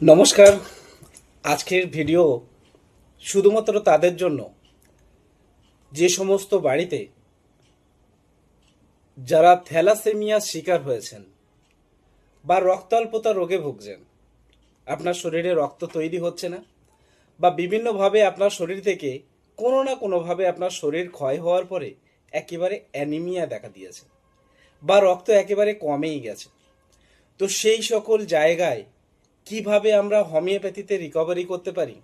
নমস্কার। আজকের ভিডিও শুধুমাত্র তাদের জন্য। যে সমস্ত বাড়িতে যারা থ্যালাসেমিয়ার শিকার হয়েছেন বা রক্তাল্পতা রোগে ভুগছেন, আপনার শরীরে রক্ত তৈরি হচ্ছে না বা বিভিন্নভাবে আপনার শরীর থেকে কোনো না কোনোভাবে আপনার শরীর ক্ষয় হওয়ার পরে একেবারে অ্যানিমিয়া দেখা দিয়েছে বা রক্ত একেবারে কমেই গেছে। তো সেই সকল জায়গায় কীভাবে আমরা হোমিওপ্যাথিতে রিকভারি করতে পারি?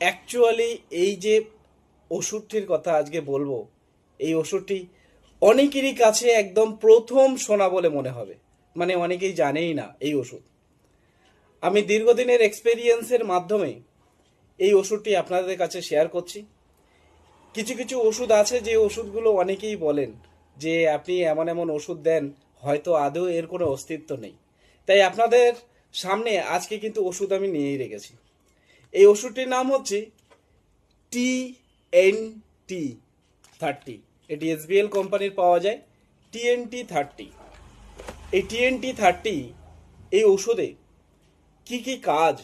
অ্যাকচুয়ালি এই যে ওষুধটির কথা আজকে বলব, এই ওষুধটি অনেকেরই কাছে একদম প্রথম শোনা বলে মনে হবে। মানে অনেকেই জানেই না এই ওষুধ। আমি দীর্ঘদিনের এক্সপেরিয়েন্সের মাধ্যমে এই ওষুধটি আপনাদের কাছে শেয়ার করছি। কিছু কিছু ওষুধ আছে যে ওষুধগুলো অনেকেই বলেন যে আপনি এমন এমন ওষুধ দেন, হয়তো আদৌ এর কোনো অস্তিত্ব নেই। তাই আপনাদের সামনে আজকে কিন্তু ওষুধ আমি নিয়েই রেখেছি। এই ওষুধটির নাম হচ্ছে টি এন টি থার্টি। এটি এসবিএল কোম্পানির পাওয়া যায় টিএনটি থার্টি। এই টিএনটি থার্টি এই ওষুধে কি কি কাজ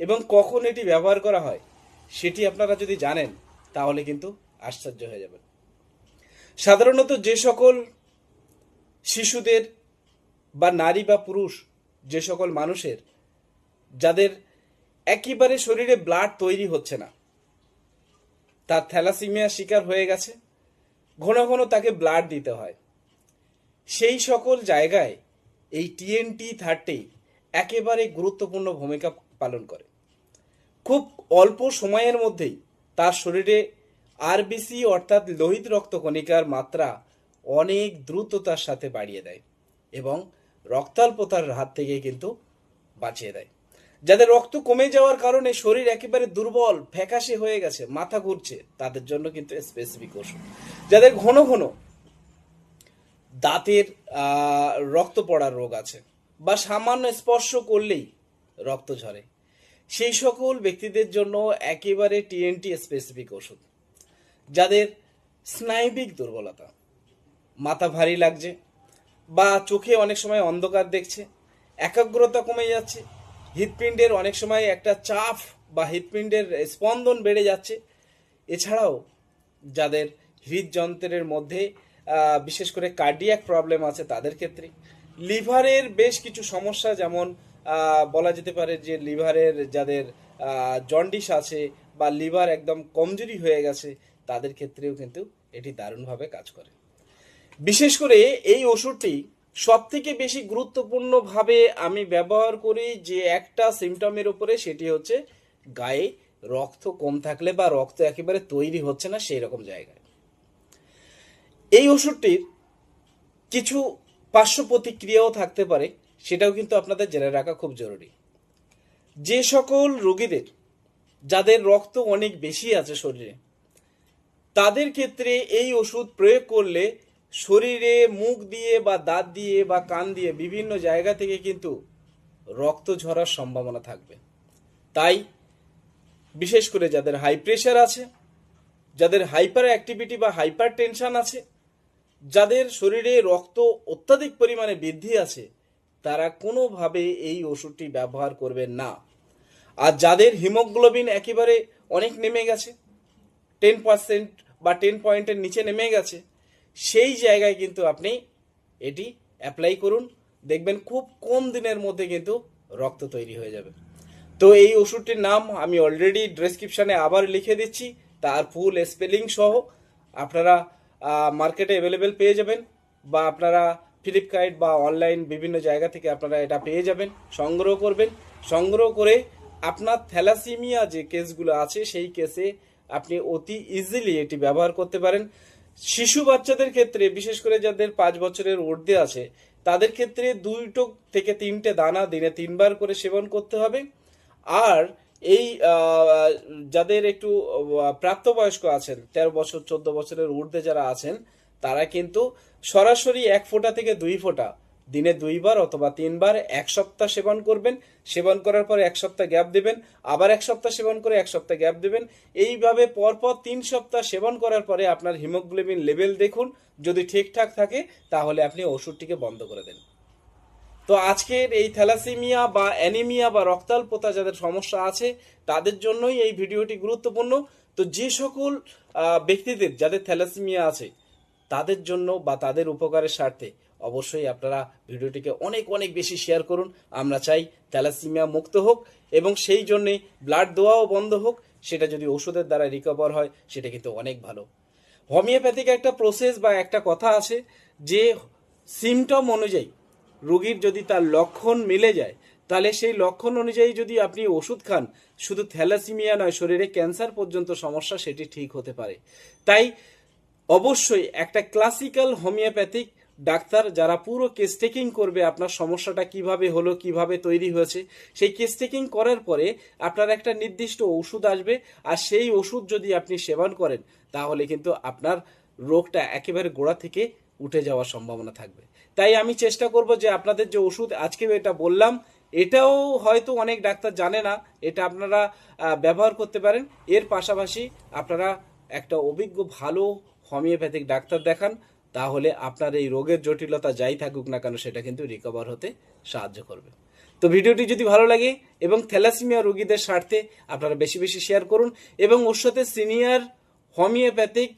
এবং কখন এটি ব্যবহার করা হয় সেটি আপনারা যদি জানেন, তাহলে কিন্তু আশ্চর্য হয়ে যাবেন। সাধারণত যে সকল শিশুদের বা নারী বা পুরুষ যে সকল মানুষের, যাদের একেবারে শরীরে ব্লাড তৈরি হচ্ছে না, তার থ্যালাসিমিয়া শিকার হয়ে গেছে, ঘন ঘন তাকে ব্লাড দিতে হয়। সেই সকল জায়গায় এই টিএনটি থার্টি একেবারে গুরুত্বপূর্ণ ভূমিকা পালন করে। খুব অল্প সময়ের মধ্যেই তার শরীরে আরবিসি অর্থাৎ লোহিত রক্তকণিকার মাত্রা অনেক দ্রুততার সাথে বাড়িয়ে দেয় এবং রক্তাল্পতার হাত থেকে কিন্তু বাঁচিয়ে দেয়। যাদের রক্ত কমে যাওয়ার কারণে শরীর একেবারে দুর্বল, ফ্যাকাশে হয়ে গেছে, মাথা ঘুরছে, তাদের জন্য কিন্তু স্পেসিফিক ওষুধ। যাদের ঘন ঘন দাঁতের রক্ত পড়ার রোগ আছে বা সামান্য স্পর্শ করলেই রক্ত ঝরে। সেই সকল ব্যক্তিদের জন্য একেবারে টিএনটি স্পেসিফিক ওষুধ। যাদের স্নায়বিক দুর্বলতা, মাথা ভারী লাগছে বা চোখে অনেক সময় অন্ধকার দেখছে, একাগ্রতা কমে যাচ্ছে, হৃৎপিণ্ডের অনেক সময় একটা চাপ বা হৃৎপিণ্ডের স্পন্দন বেড়ে যাচ্ছে। এছাড়াও যাদের হৃদযন্ত্রের মধ্যে বিশেষ করে কার্ডিয়াক প্রবলেম আছে তাদের ক্ষেত্রে লিভারের বেশ কিছু সমস্যা যেমন বলা যেতে পারে যে লিভারের যাদের জন্ডিস আছে বা লিভার একদম কমজোরি হয়ে গেছে তাদের ক্ষেত্রেও কিন্তু এটি দারুণভাবে কাজ করে। বিশেষ করে এই ওষুধটি সব থেকে বেশি গুরুত্বপূর্ণভাবে আমি ব্যবহার করি যে একটা সিমটমের উপরে সেটি হচ্ছে গায়ে রক্ত কম থাকলে বা রক্ত একেবারে তৈরি হচ্ছে না সেই রকম জায়গায়। এই ওষুধটির কিছু পার্শ্ব প্রতিক্রিয়াও থাকতে পারে, সেটাও কিন্তু আপনাদের জেনে রাখা খুব জরুরি। যে সকল রোগীদের যাদের রক্ত অনেক বেশি আছে শরীরে, তাদের ক্ষেত্রে এই ওষুধ প্রয়োগ করলে শরীরে মুখ দিয়ে বা দাঁত দিয়ে বা কান দিয়ে বিভিন্ন জায়গা থেকে কিন্তু রক্ত ঝরার সম্ভাবনা থাকবে। তাই বিশেষ করে যাদের হাই প্রেশার আছে, যাদের হাইপার অ্যাক্টিভিটি বা হাইপার টেনশন আছে, যাদের শরীরে রক্ত অত্যাধিক পরিমাণে বৃদ্ধি আছে, তারা কোনোভাবে এই ওষুধটি ব্যবহার করবেন না। আর যাদের হিমোগ্লোবিন একেবারে অনেক নেমে গেছে টেন পার্সেন্ট বা টেন পয়েন্টের নিচে নেমে গেছে সেই জায়গায় কিন্তু আপনি এটি অ্যাপ্লাই করুন। দেখবেন খুব কম দিনের মধ্যে কিন্তু রক্ত তৈরি হয়ে যাবে। তো এই ওষুধটির নাম আমি অলরেডি ডেসক্রিপশানে আবার লিখে দিচ্ছি। তার ফুল স্পেলিং সহ আপনারা মার্কেটে অ্যাভেলেবেল পেয়ে যাবেন বা আপনারা ফ্লিপকার্ট বা অনলাইন বিভিন্ন জায়গা থেকে আপনারা এটা পেয়ে যাবেন, সংগ্রহ করবেন। সংগ্রহ করে আপনার থ্যালাসিমিয়া যে কেসগুলো আছে, সেই কেসে আপনি অতি ইজিলি এটি ব্যবহার করতে পারেন। শিশু বাচ্চাদের ক্ষেত্রে, বিশেষ করে যাদের পাঁচ বছরের ঊর্ধ্বে আছে, তাদের ক্ষেত্রে দুইটো থেকে তিনটে দানা দিনে তিনবার করে সেবন করতে হবে। আর এই যাদের একটু প্রাপ্তবয়স্ক আছেন, তেরো বছর, চোদ্দ বছরের ঊর্ধ্বে যারা আছেন, তারা কিন্তু সরাসরি এক ফোঁটা থেকে দুই ফোঁটা দিনে দুইবার অথবা তিনবার এক সপ্তাহ সেবন করবেন, সেবন করার পর এক সপ্তাহ গ্যাপ দেবেন, আবার এক সপ্তাহ সেবন করে এক সপ্তাহ গ্যাপ দেবেন। এইভাবে পরপর তিন সপ্তাহ সেবন করার পরে আপনার হিমোগ্লোবিন লেভেল দেখুন, যদি ঠিকঠাক থাকে, তাহলে আপনি ওষুধটিকে বন্ধ করে দেন। তো আজকের এই থ্যালাসিমিয়া বা অ্যানিমিয়া বা রক্তাল্পতা যাদের সমস্যা আছে, তাদের জন্যই এই ভিডিওটি গুরুত্বপূর্ণ। তো যে সকল ব্যক্তিদের যাদের থ্যালাসিমিয়া আছে, তাদের জন্য বা তাদের উপকারের স্বার্থে অবশ্যই আপনারা ভিডিওটিকে অনেক অনেক বেশি শেয়ার করুন। আমরা চাই থ্যালাসিমিয়া মুক্ত হোক এবং সেই জন্যেই ব্লাড দেওয়াও বন্ধ হোক, সেটা যদি ওষুধের দ্বারা রিকভার হয়, সেটা কিন্তু অনেক ভালো। হোমিওপ্যাথিক একটা প্রসেস বা একটা কথা আছে যে সিমটম অনুযায়ী রোগীর যদি তার লক্ষণ মিলে যায়, তাহলে সেই লক্ষণ অনুযায়ী যদি আপনি ওষুধ খান, শুধু থ্যালাসিমিয়া নয়, শরীরে ক্যান্সার পর্যন্ত সমস্যা সেটি ঠিক হতে পারে। তাই অবশ্যই একটা ক্লাসিক্যাল হোমিওপ্যাথিক ডাক্তার যারা পুরো কেস টেকিং করবে, আপনার সমস্যাটা কীভাবে হলো, কীভাবে তৈরি হয়েছে, সেই কেস টেকিং করার পরে আপনার একটা নির্দিষ্ট ওষুধ আসবে, আর সেই ওষুধ যদি আপনি সেবন করেন, তাহলে কিন্তু আপনার রোগটা একেবারে গোড়া থেকে উঠে যাওয়ার সম্ভাবনা থাকবে। তাই আমি চেষ্টা করব যে আপনাদের যে ওষুধ আজকে এটা বললাম, এটাও হয়তো অনেক ডাক্তার জানে না, এটা আপনারা ব্যবহার করতে পারেন। এর পাশাপাশি আপনারা একটা অভিজ্ঞ, ভালো হোমিওপ্যাথিক ডাক্তার দেখান তাহলে আপনার এই রোগের জটিলতা যাই থাকুক না কেন, সেটা কিন্তু রিকভার হতে সাহায্য করবে। তো ভিডিওটি যদি ভালো লাগে এবং থ্যালাসিমিয়া রোগীদের স্বার্থে আপনারা বেশি বেশি শেয়ার করুন এবং ওর সাথে সিনিয়র হোমিওপ্যাথিক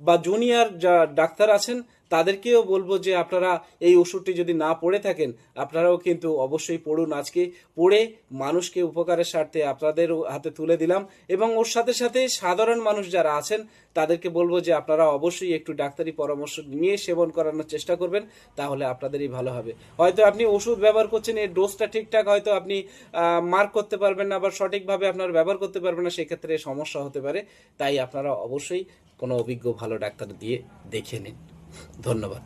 বা জুনিয়র যা ডাক্তার আছেন তাদেরকেও বলব যে আপনারা এই ওষুধটি যদি না পড়ে থাকেন, আপনারাও কিন্তু অবশ্যই পড়ুন। আজকে পড়ে মানুষকে উপকারের স্বার্থে আপনাদের হাতে তুলে দিলাম এবং ওর সাথে সাথে সাধারণ মানুষ যারা আছেন, তাদেরকে বলব যে আপনারা অবশ্যই একটু ডাক্তারি পরামর্শ নিয়ে সেবন করানোর চেষ্টা করবেন, তাহলে আপনাদেরই ভালো হবে। হয়তো আপনি ওষুধ ব্যবহার করছেন, এর ডোজটা ঠিকঠাক হয়তো আপনি মার্ক করতে পারবেন না বা সঠিকভাবে আপনারা ব্যবহার করতে পারবেন না, সেক্ষেত্রে সমস্যা হতে পারে। তাই আপনারা অবশ্যই কোনো অভিজ্ঞ ভালো ডাক্তার দিয়ে দেখে নিন। ধন্যবাদ।